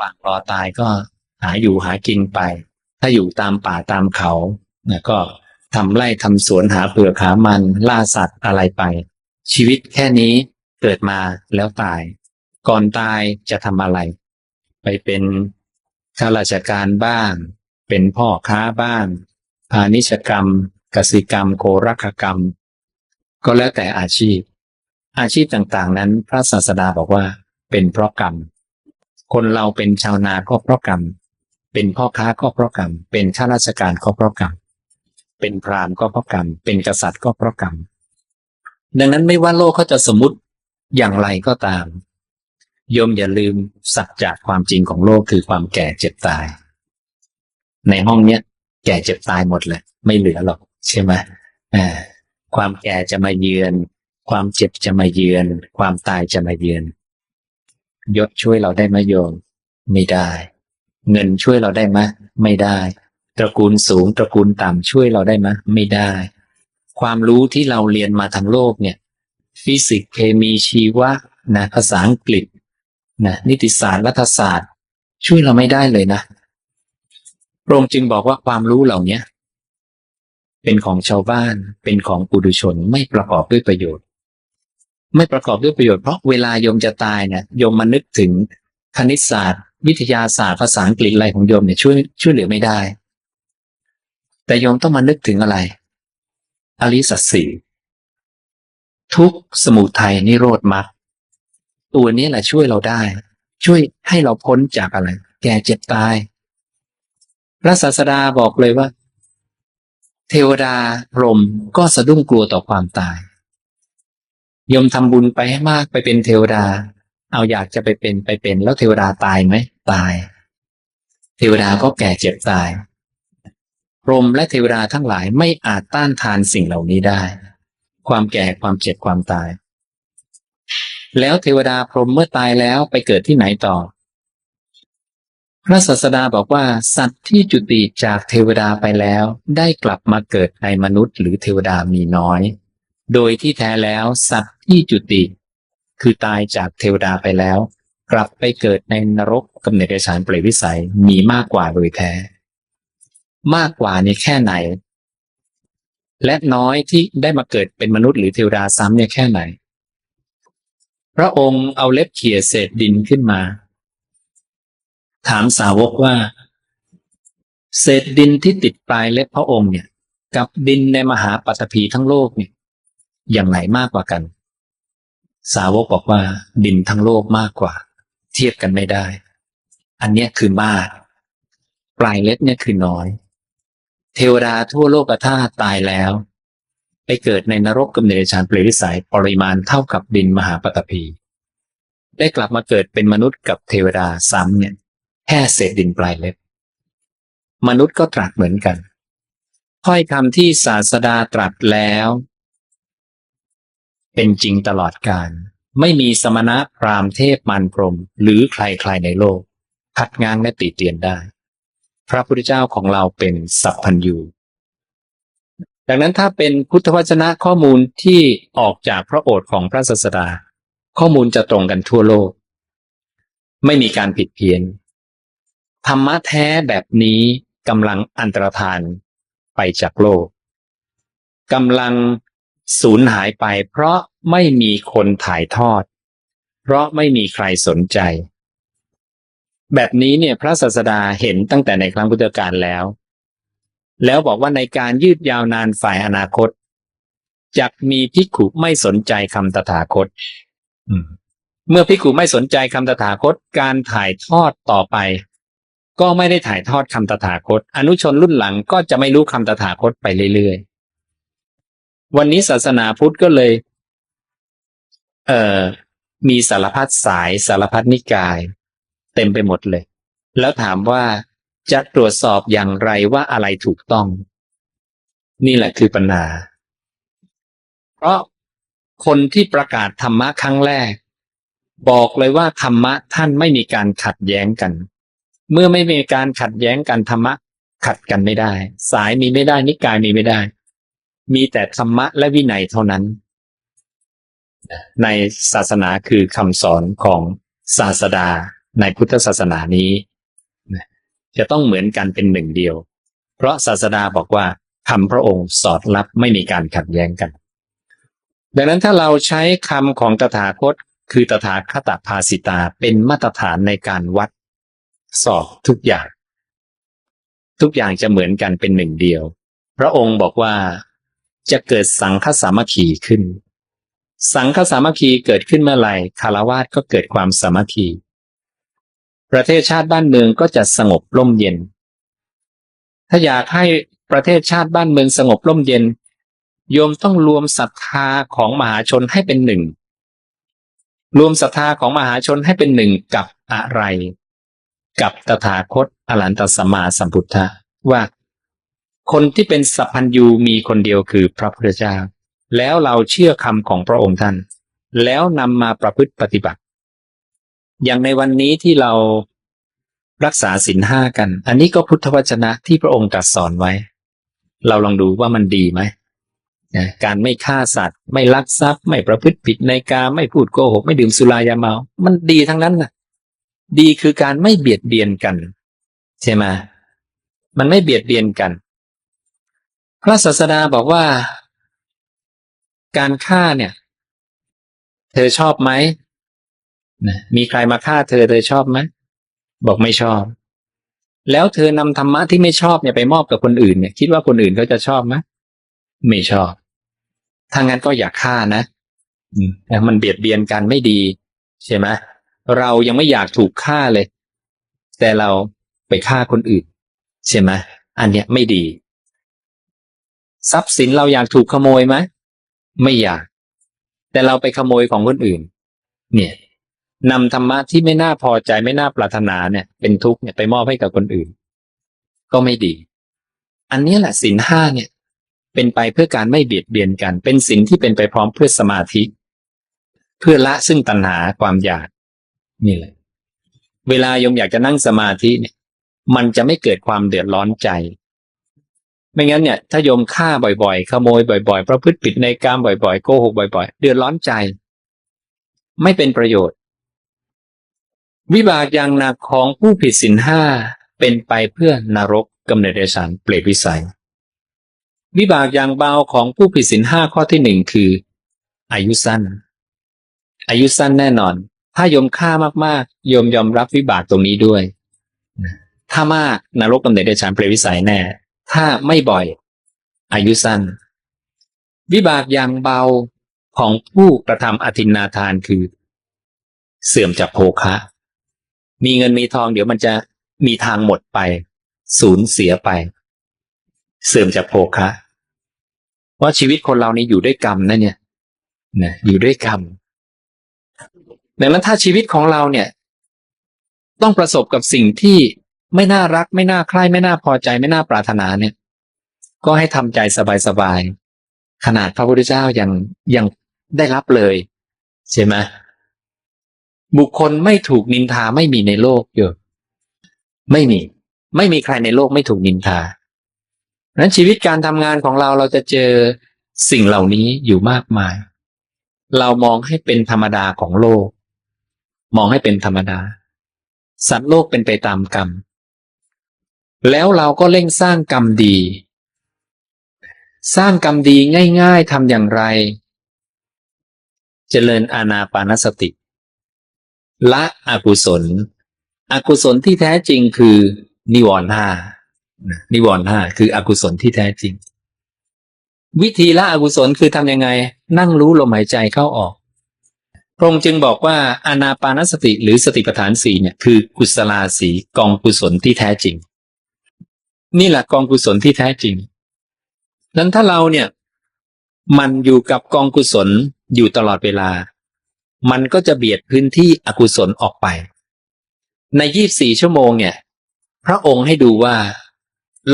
ว่างรอตายก็หาอยู่หากินไป ถ้าอยู่ตามป่าตามเขานะก็ทำไร่ทำสวนหาเปลือกหามันล่าสัตว์อะไรไป ชีวิตแค่นี้เกิดมาแล้วตาย ก่อนตายจะทำอะไร ไปเป็นข้าราชการบ้าง เป็นพ่อค้าบ้างพาณิชกรรม กสิกรรม โครักกรรม ก็แล้วแต่อาชีพ อาชีพต่างๆ นั้น พระศาสดาบอกว่าเป็นเพราะกรรม คนเราเป็นชาวนาก็เพราะกรรม เป็นพ่อค้าก็เพราะกรรม เป็นข้าราชการก็เพราะกรรม เป็นพราหมณ์ก็เพราะกรรม เป็นกษัตริย์ก็เพราะกรรม ดังนั้นไม่ว่าโลกเขาจะสมมติอย่างไรก็ตามโยมอย่าลืมสัจจะความจริงของโลกคือความแก่เจ็บตาย ในห้องเนี้ยแก่เจ็บตายหมดเลย ไม่เหลือหรอกใช่ไหมความแก่จะมาเยือน ความเจ็บจะมาเยือน ความตายจะมาเยือน ยศช่วยเราได้ไหมโยม ไม่ได้ เงินช่วยเราได้ไหมไม่ได้ ตระกูลสูงตระกูลต่ำช่วยเราได้ไหมไม่ได้ ความรู้ที่เราเรียนมาทางโลกเนี่ย ฟิสิกส์เคมีชีวะนะภาษาอังกฤษนะนิติศาสตร์รัฐศาสตร์ ช่วยเราไม่ได้เลยนะพระองค์จึงบอกว่าความรู้เหล่านี้เป็นของชาวบ้านเป็นของปุถุชนไม่ประกอบด้วยประโยชน์ ไม่ประกอบด้วยประโยชน์เพราะเวลาโยมจะตายเนี่ยโยมมานึกถึงคณิตศาสตร์ วิทยาศาสตร์ภาษาอังกฤษอะไรของโยมเนี่ยช่วยช่วยเหลือไม่ได้ แต่โยมต้องมานึกถึงอะไร อริสัตสีทุกสมุทัยนิโรธมรรคตัวนี้แหละช่วยเราได้ ช่วยให้เราพ้นจากอะไร แก่เจ็บตาย พระศาสดาบอกเลยว่า เทวดาพรมก็สะดุ้งกลัวต่อความตาย ยมทำบุญไปให้มากไปเป็นเทวดา เอาอยากจะไปเป็นไปเป็น แล้วเทวดาตายไหมตาย เทวดาก็แก่เจ็บตายพรหมและเทวดาทั้งหลายไม่อาจต้านทานสิ่งเหล่านี้ได้ ความแก่ความเจ็บความตาย แล้วเทวดาพรหมเมื่อตายแล้วไปเกิดที่ไหนต่อ พระศาสดาบอกว่า สัตว์ที่จุติจากเทวดาไปแล้ว ได้กลับมาเกิดในมนุษย์ หรือเทวดามีน้อย โดยที่แท้แล้วสัตว์ที่จุติ คือตายจากเทวดาไปแล้ว กลับไปเกิดในนรกกำเนิดเดชานเปรตวิสัยมีมากกว่าโดยแท้ มากกว่านี้แค่ไหน และน้อยที่ได้มาเกิดเป็นมนุษย์หรือเทวดาซ้ำเนี่ยแค่ไหน พระองค์เอาเล็บเขี่ยเศษดินขึ้นมา ถามสาวกว่า เศษดินที่ติดปลายเล็บพระองค์เนี่ย กับดินในมหาปัตภีทั้งโลกเนี่ย อย่างไหนมากกว่ากัน สาวกบอกว่าดินทั้งโลกมากกว่า เทียบกันไม่ได้ อันเนี้ยคือมาก ปลายเล็บเนี่ยคือน้อย เทวดาทั่วโลกธาตุตายแล้ว ไปเกิดในนรกกำเนิดฌานเปรตวิสัยปริมาณเท่ากับดินมหาปฐพี ได้กลับมาเกิดเป็นมนุษย์กับเทวดาซ้ำเนี่ยแค่เศษดินปลายเล็บ มนุษย์ก็ตรัสเหมือนกันถ้อยคำที่ศาสดาตรัสแล้ว เป็นจริงตลอดกาลไม่มีสมณะพราหมณ์เทพมารพรหมหรือใครๆในโลกขัดง้างและติเตียนได้ พระพุทธเจ้าของเราเป็นสัพพัญญูดังนั้นถ้าเป็นพุทธวจนะข้อมูลที่ออกจากพระโอษฐ์ของพระศาสดา ข้อมูลจะตรงกันทั่วโลก ไม่มีการผิดเพี้ยน ธรรมะแท้แบบนี้กำลังอันตรธานไปจากโลกกำลังสูญหายไปเพราะ ไม่มีคนถ่ายทอด เพราะไม่มีใครสนใจ แบบนี้เนี่ยพระศาสดาเห็นตั้งแต่ในครั้งพุทธกาลแล้ว แล้วบอกว่าในการยืดยาวนานฝ่ายอนาคตจะมีพิกขุไม่สนใจคำตถาคตเมื่อพิกขุไม่สนใจคำตถาคต การถ่ายทอดต่อไป ก็ไม่ได้ถ่ายทอดคำตถาคต อนุชนรุ่นหลังก็จะไม่รู้คำตถาคตไปเรื่อยๆ วันนี้ศาสนาพุทธก็เลย เอ่อมีสารพัดสายสารพัดนิกาย เต็มไปหมดเลย แล้วถามว่าจะตรวจสอบอย่างไรว่าอะไรถูกต้อง นี่แหละคือปัญหา เพราะคนที่ประกาศธรรมะครั้งแรก บอกเลยว่าธรรมะท่านไม่มีการขัดแย้งกัน เมื่อไม่มีการขัดแย้งกันธรรมะขัดกันไม่ได้ สายมีไม่ได้นิกายมีไม่ได้ มีแต่ธรรมะและวินัยเท่านั้น ในศาสนาคือคำสอนของศาสดาในพุทธศาสนานี้จะต้องเหมือนกันเป็นหนึ่งเดียว เพราะศาสดาบอกว่าคำพระองค์สอดรับไม่มีการขัดแย้งกัน ดังนั้นถ้าเราใช้คำของตถาคต คือตถาคตภาสิตาเป็นมาตรฐานในการวัดสอบทุกอย่าง ทุกอย่างจะเหมือนกันเป็นหนึ่งเดียว พระองค์บอกว่าจะเกิดสังฆสามัคคีขึ้น สังฆสามัคคีเกิดขึ้นเมื่อไหร่คารวาสก็เกิดความสามัคคี ประเทศชาติบ้านเมืองก็จะสงบร่มเย็น ถ้าอยากให้ประเทศชาติบ้านเมืองสงบร่มเย็น โยมต้องรวมศรัทธาของมหาชนให้เป็นหนึ่ง รวมศรัทธาของมหาชนให้เป็นหนึ่งกับอะไร กับตถาคตอรันตสัมมาสัมพุทธะว่า คนที่เป็นสัพพัญญูมีคนเดียวคือพระพุทธเจ้า แล้วเราเชื่อคำของพระองค์ท่าน แล้วนำมาประพฤติปฏิบัติ อย่างในวันนี้ที่เรารักษาศีลห้ากัน อันนี้ก็พุทธวจนะที่พระองค์ตรัสสอนไว้ เราลองดูว่ามันดีไหมนะการไม่ฆ่าสัตว์ ไม่ลักทรัพย์ ไม่ประพฤติผิดในกาไม่พูดโกหก ไม่ดื่มสุรายาเมา มันดีทั้งนั้นนะดีคือการไม่เบียดเบียนกัน ใช่ไหมมันไม่เบียดเบียนกัน พระศาสดาบอกว่า การฆ่าเนี่ย เธอชอบไหมนะมีใครมาฆ่าเธอเธอชอบไหมบอกไม่ชอบ แล้วเธอนำธรรมะที่ไม่ชอบเนี่ยไปมอบกับคนอื่นเนี่ย คิดว่าคนอื่นเขาจะชอบไหมไม่ชอบถ้างั้นก็อย่าฆ่านะมันเบียดเบียนกันไม่ดี ใช่ไหมเรายังไม่อยากถูกฆ่าเลย แต่เราไปฆ่าคนอื่น ใช่ไหมอันเนี้ยไม่ดี ทรัพย์สินเราอยากถูกขโมยไหม ไม่อยาก แต่เราไปขโมยของคนอื่น เนี่ยนำธรรมะที่ไม่น่าพอใจไม่น่าปรารถนาเนี่ย เป็นทุกข์เนี่ยไปมอบให้กับคนอื่น ก็ไม่ดี อันนี้แหละสินห้าเนี่ย เป็นไปเพื่อการไม่เบียดเบียนกัน เป็นสินที่เป็นไปพร้อมเพื่อสมาธิ เพื่อละซึ่งตัณหาความอยาก นี่แหละ เวลายมอยากจะนั่งสมาธิเนี่ย มันจะไม่เกิดความเดือดร้อนใจ ไม่งั้นเนี่ยถ้าโยมฆ่าบ่อยๆ ขโมยบ่อยๆ ประพฤติผิดในกามบ่อยๆ โกหกบ่อย ๆ เดือดร้อนใจ ไม่เป็นประโยชน์ วิบากอย่างหนักของผู้ผิดศีลห้าเป็นไปเพื่อนรกกำเนิดเดชานเปรตวิสัย วิบากอย่างเบาของผู้ผิดศีลห้าข้อที่หนึ่งคือ อายุสั้น อายุสั้นแน่นอน ถ้าโยมฆ่ามากๆโยมยอมรับวิบากตรงนี้ด้วย ถ้ามากนรกกำเนิดเดชานเปรตวิสัยแน่ ถ้าไม่บ่อย อายุสั้น วิบากอย่างเบาของผู้กระทำอธินาทานคือ เสื่อมจากโภคะ มีเงินมีทองเดี๋ยวมันจะมีทางหมดไป สูญเสียไป เสื่อมจากโภคะเพราชีวิตคนเรานี่อยู่ด้วยกรรมนะเนี่ยนะอยู่ด้วยกรรมดังนั้นถ้าชีวิตของเราเนี่ย ต้องประสบกับสิ่งที่ ไม่น่ารัก ไม่น่าใคร่ไม่น่าพอใจไม่น่าปรารถนาเนี่ย ก็ให้ทำใจสบายๆขนาดพระพุทธเจ้ายังยังได้รับเลยใช่ไหมบุคคลไม่ถูกนินทาไม่มีในโลกเยอะไม่มี ไม่มีใครในโลกไม่ถูกนินทานั้นชีวิตการทำงานของเราเราจะเจอสิ่งเหล่านี้อยู่มากมาย เรามองให้เป็นธรรมดาของโลก มองให้เป็นธรรมดา สัตว์โลกเป็นไปตามกรรม แล้วเราก็เร่งสร้างกรรมดี สร้างกรรมดีง่ายๆทำอย่างไร เจริญอาณาปานสติ ละอกุศล อกุศลที่แท้จริงคือ นิวรณ์ห้านิวรณ์ห้าคืออกุศลที่แท้จริง วิธีละอกุศลคือทำยังไง นั่งรู้ลมหายใจเข้าออกพระองค์จึงบอกว่าอานาปานสติหรือสติปัฏฐานสี่เนี่ยคือกุศลาสีกองกุศลที่แท้จริง นี่แหละกองกุศลที่แท้จริงนั้นถ้าเราเนี่ย มันอยู่กับกองกุศลอยู่ตลอดเวลา มันก็จะเบียดพื้นที่อกุศลออกไป ในยี่บสี่ชั่วโมงเนี่ย พระองค์ให้ดูว่า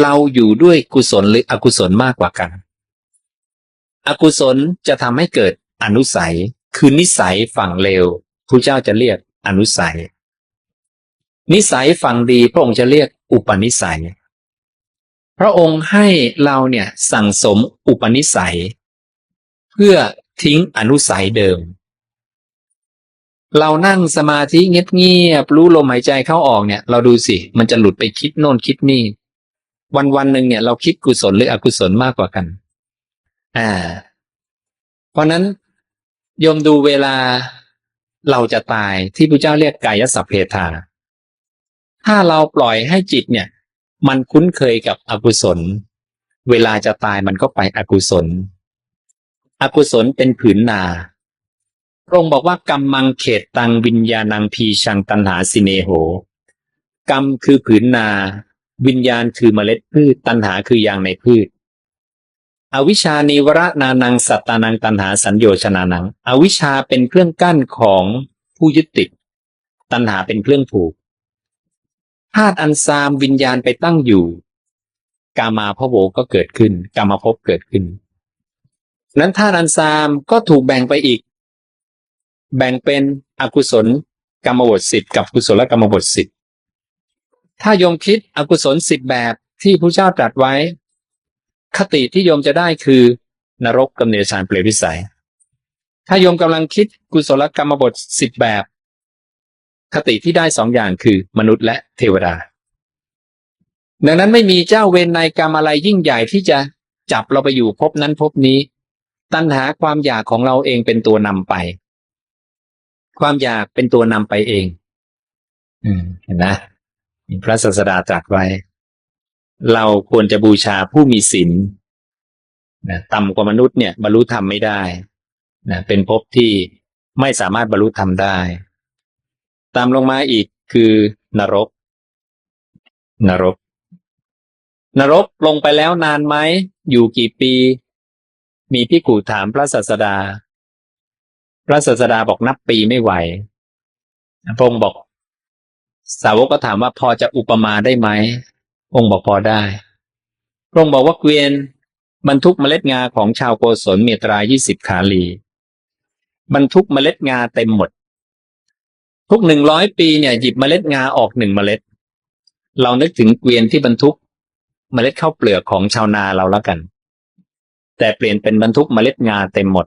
เราอยู่ด้วยกุศลหรืออกุศลมากกว่ากัน อกุศลจะทำให้เกิดอนุสัย คือนิสัยฝั่งเลวพระเจ้าจะเรียกอนุสัย นิสัยฝั่งดีพระองค์จะเรียกอุปนิสัย พระองค์ให้เราเนี่ยสั่งสมอุปนิสัย เพื่อทิ้งอนุสัยเดิม เรานั่งสมาธิเงียบๆรู้ลมหายใจเข้าออกเนี่ย เราดูสิ มันจะหลุดไปคิดโน่นคิดนี่ วันวันๆหนึ่งเนี่ย เราคิดกุศลหรืออกุศลมากกว่ากัน อ่า เพราะนั้นโยมดูเวลาเราจะตายที่พระเจ้าเรียกกายสัพเพทาถ้าเราปล่อยให้จิตเนี่ย มันคุ้นเคยกับอกุศล เวลาจะตายมันก็ไปอกุศล อกุศลเป็นผืนนาพระองค์บอกว่ากรรมมังเขตตังวิญญาณังพีชังตันหาสิเนโห กรรมคือผืนนา วิญญาณคือเมล็ดพืชตันหาคือยางในพืช อวิชานิวรนานังสัตตานังตันหาสัญโยชนานัง อวิชชาเป็นเครื่องกั้นของผู้ยึดติด ตันหาเป็นเครื่องผูก ธาตุอันซามวิญญาณไปตั้งอยู่ กามาพโวก็เกิดขึ้น กามาภพเกิดขึ้น นั้นธาตุอันซามก็ถูกแบ่งไปอีก แบ่งเป็นอกุศลกรรมบทสิบกับกุศลกรรมบทสิบถ้าโยมคิดอกุศลสิบแบบที่พระเจ้าตรัสไว้ คติที่โยมจะได้คือนรกกำเนิดฌานเปรตวิสัย ถ้าโยมกำลังคิดกุศลกรรมบทสิบแบบ คติที่ได้สองอย่างคือมนุษย์และเทวดา ดังนั้นไม่มีเจ้าเวรในกรรมอะไรยิ่งใหญ่ที่จะจับเราไปอยู่ภพนั้นภพนี้ ตัณหาความอยากของเราเองเป็นตัวนำไป ความอยากเป็นตัวนำไปเอง อืมเห็นนะมีพระศาสดาตรัสไว้ เราควรจะบูชาผู้มีศีลนะต่ำกว่ามนุษย์เนี่ยบรรลุธรรมไม่ได้นะเป็นภพที่ไม่สามารถบรรลุธรรมได้ ตามลงมาอีกคือนรก นรก นรกลงไปแล้วนานไหม อยู่กี่ปี มีพี่กูถามพระศาสดา พระศาสดาบอกนับปีไม่ไหว พระองค์บอก สาวกก็ถามว่าพอจะอุปมาได้ไหมองค์บอกพอได้ พระองค์บอกว่าเกวียนบรรทุกเมล็ดงาของชาวโกศลเมีตรายี่สิบขาลี บรรทุกเมล็ดงาเต็มหมด ทุกหนึ่งร้อยปีเนี่ยหยิบเมล็ดงาออกหนึ่งเมล็ด เรานึกถึงเกวียนที่บรรทุกเมล็ดข้าวเปลือกของชาวนาเราแล้วกัน แต่เปลี่ยนเป็นบรรทุกเมล็ดงาเต็มหมด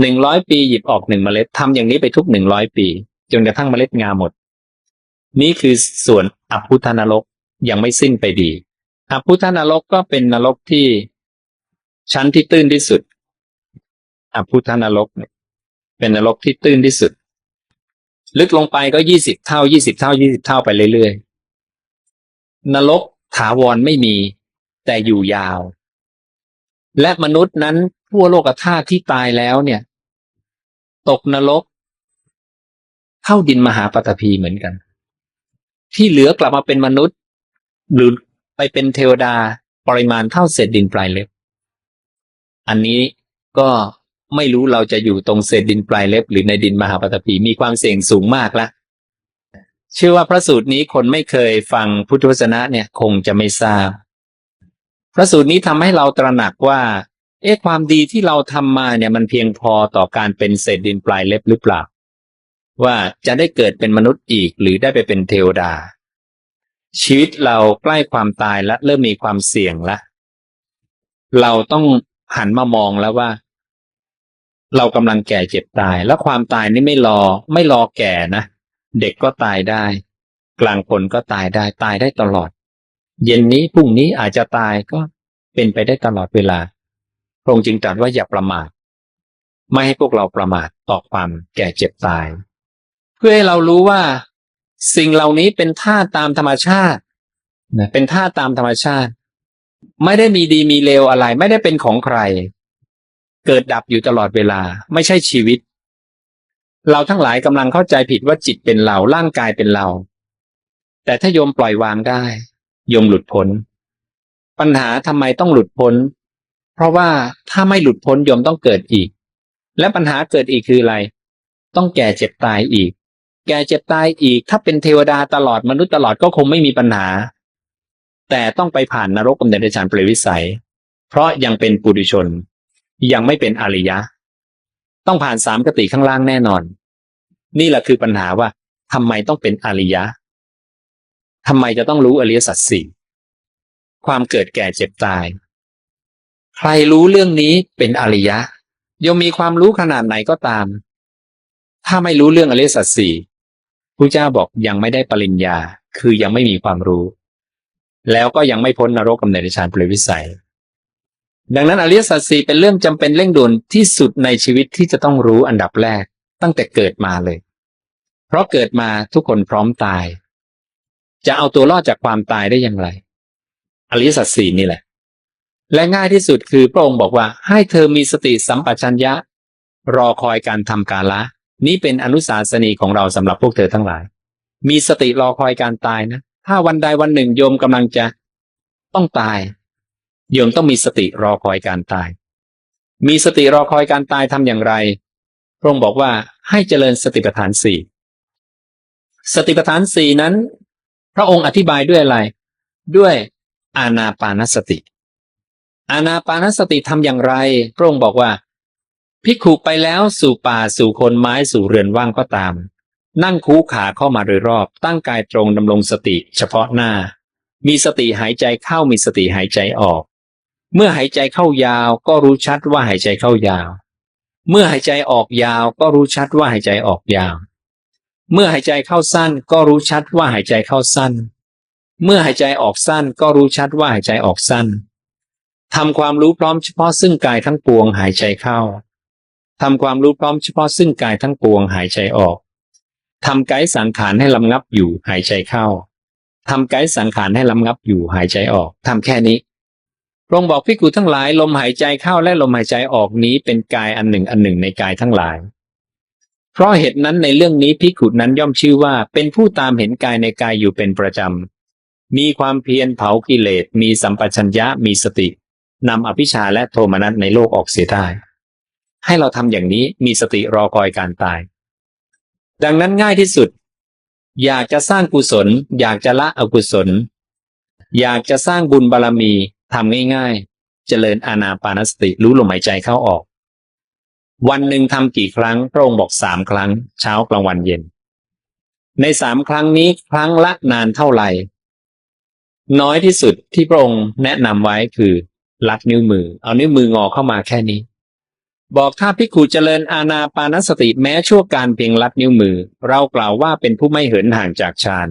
หนึ่งร้อยปีหยิบออกหนึ่งเมล็ดทำอย่างนี้ไปทุกหนึ่งร้อยปี จนกระทั่งเมล็ดงาหมด นี่คือส่วนอภุทานรกยังไม่สิ้นไปดีอภุทานรกก็เป็นนรกที่ชั้นที่ตื้นที่สุดอภุทานรกเป็นนรกที่ตื้นที่สุด ลึกลงไปก็ยี่สิบเท่ายี่สิบเท่ายี่สิบเท่าไปเรื่อยๆ นรกถาวรไม่มี แต่อยู่ยาว และมนุษย์นั้นทั่วโลกธาตุที่ตายแล้วเนี่ย ตกนรกเท่าดินมหาปฐพีเหมือนกัน ที่เหลือกลับมาเป็นมนุษย์ หรือไปเป็นเทวดาปริมาณเท่าเศษดินปลายเล็บ อันนี้ก็ ไม่รู้เราจะอยู่ตรงเศษดินปลายเล็บ หรือในดินมหาปฐพีมีความเสี่ยงสูงมากละเชื่อว่าพระสูตรนี้คนไม่เคยฟังพุทธวจนะเนี่ยคงจะไม่ทราบ พระสูตรนี้ทำให้เราตระหนักว่า เอ๊ะความดีที่เราทำมาเนี่ยมันเพียงพอต่อการเป็นเศษดินปลายเล็บหรือเปล่า ว่าจะได้เกิดเป็นมนุษย์อีกหรือได้ไปเป็นเทวดา ชีวิตเราใกล้ความตายและเริ่มมีความเสี่ยงละ เราต้องหันมามองแล้วว่า เรากำลังแก่เจ็บตาย แล้วความตายนี่ไม่รอ ไม่รอแก่นะ เด็กก็ตายได้ กลางคนก็ตายได้ ตายได้ตลอด เย็นนี้พรุ่งนี้อาจจะตายก็เป็นไปได้ตลอดเวลา พระองค์จึงตรัสว่าอย่าประมาท ไม่ให้พวกเราประมาทต่อความแก่เจ็บตาย เพื่อให้เรารู้ว่า สิ่งเหล่านี้เป็นท่าตามธรรมชาตินะเป็นท่าตามธรรมชาติ ไม่ได้มีดีมีเลวอะไร ไม่ได้เป็นของใคร เกิดดับอยู่ตลอดเวลา ไม่ใช่ชีวิต เราทั้งหลายกำลังเข้าใจผิดว่าจิตเป็นเราร่างกายเป็นเรา แต่ถ้าโยมปล่อยวางได้โยมหลุดพ้น ปัญหาทำไมต้องหลุดพ้น เพราะว่าถ้าไม่หลุดพ้นโยมต้องเกิดอีก และปัญหาเกิดอีกคืออะไร ต้องแก่เจ็บตายอีก แก่เจ็บตายอีก ถ้าเป็นเทวดาตลอดมนุษย์ตลอดก็คงไม่มีปัญหา แต่ต้องไปผ่านนรกกำเนิดฌานเปรตวิสัย เพราะยังเป็นปุถุชน ยังไม่เป็นอริยะ ต้องผ่านสามกติข้างล่างแน่นอน นี่แหละคือปัญหาว่าทำไมต้องเป็นอริยะทำไมจะต้องรู้อริยสัจสี่ความเกิดแก่เจ็บตาย ใครรู้เรื่องนี้เป็นอริยะย่อมมีความรู้ขนาดไหนก็ตาม ถ้าไม่รู้เรื่องอริยสัจสี่พระเจ้าบอกยังไม่ได้ปริญญา คือยังไม่มีความรู้ แล้วก็ยังไม่พ้นนรกกำเนิดในฌานเปรตวิสัย ดังนั้นอริยสัจสี่เป็นเรื่องจำเป็นเร่งด่วนที่สุดในชีวิตที่จะต้องรู้อันดับแรกตั้งแต่เกิดมาเลย เพราะเกิดมาทุกคนพร้อมตาย จะเอาตัวรอดจากความตายได้อย่างไร อริยสัจสี่นี่แหละ และง่ายที่สุดคือพระองค์บอกว่าให้เธอมีสติสัมปชัญญะ รอคอยการทำกาละ นี่เป็นอนุสาสนีของเราสำหรับพวกเธอทั้งหลาย มีสติรอคอยการตายนะ ถ้าวันใดวันหนึ่งโยมกำลังจะต้องตาย โยมต้องมีสติรอคอยการตาย มีสติรอคอยการตายทำอย่างไร พระองค์บอกว่าให้เจริญสติปัฏฐานสี่สติปัฏฐานสี่นั้น พระองค์อธิบายด้วยอะไร ด้วยอานาปานสติ อานาปานสติทำอย่างไร พระองค์บอกว่าพิกขุไปแล้วสู่ป่าสู่คนไม้สู่เรือนว่างก็ตาม นั่งคูขาเข้ามาโดยรอบ ตั้งกายตรงดำรงสติ เฉพาะหน้า มีสติหายใจเข้ามีสติหายใจออก เมื่อหายใจเข้ายาวก็รู้ชัดว่าหายใจเข้ายาว เมื่อหายใจออกยาวก็รู้ชัดว่าหายใจออกยาว เมื่อหายใจเข้าสั้นก็รู้ชัดว่าหายใจเข้าสั้น เมื่อหายใจออกสั้นก็รู้ชัดว่าหายใจออกสั้นทำความรู้พร้อมเฉพาะซึ่งกายทั้งปวงหายใจเข้าทำความรู้พร้อมเฉพาะซึ่งกายทั้งปวงหายใจออกทำกายสังขารให้ลำงับอยู่หายใจเข้าทำกายสังขารให้ลำงับอยู่หายใจออกทำแค่นี้ พระองค์บอกพิกูทั้งหลาย ลมหายใจเข้าและลมหายใจออกนี้เป็นกายอันหนึ่งอันหนึ่งในกายทั้งหลาย เพราะเหตุนั้นในเรื่องนี้พิกุนั้นย่อมชื่อว่า เป็นผู้ตามเห็นกายในกายอยู่เป็นประจำ มีความเพียรเผากิเลส มีสัมปชัญญะมีสตินำอภิชาและโทมนัสในโลกออกเสียได้ ให้เราทำอย่างนี้มีสติรอคอยการตาย ดังนั้นง่ายที่สุด อยากจะสร้างกุศล อยากจะละอกุศล อยากจะสร้างบุญบารมี ทำง่ายๆ เจริญอานาปานสติรู้ลมหายใจเข้าออก วันหนึ่งทำกี่ครั้งพระองค์บอกสามครั้ง เช้ากลางวันเย็น ในสามครั้งนี้ครั้งละนานเท่าไหร่ น้อยที่สุดที่พระองค์แนะนำไว้คือลัดนิ้วมือ เอานิ้วมืองอเข้ามาแค่นี้ บอกถ้าพิกขุเจริญอาณาปานสติแม้ชั่วการเพียงลัดนิ้วมือ เรากล่าวว่าเป็นผู้ไม่เหินห่างจากฌาน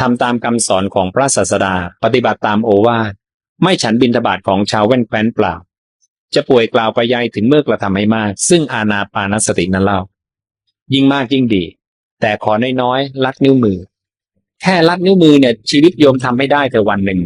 ทำตามคำสอนของพระศาสดา ปฏิบัติตามโอวาท ไม่ฉันบินทบาทของชาวแว่นแคว้นเปล่า จะป่วยกล่าวไปยายถึงเมื่อกระทำให้มาก ซึ่งอาณาปานสตินั้นเล่า ยิ่งมากยิ่งดี แต่ขอน้อยๆลัดนิ้วมือ แค่ลัดนิ้วมือเนี่ยชีวิตโยมทำไม่ได้แต่วันหนึ่ง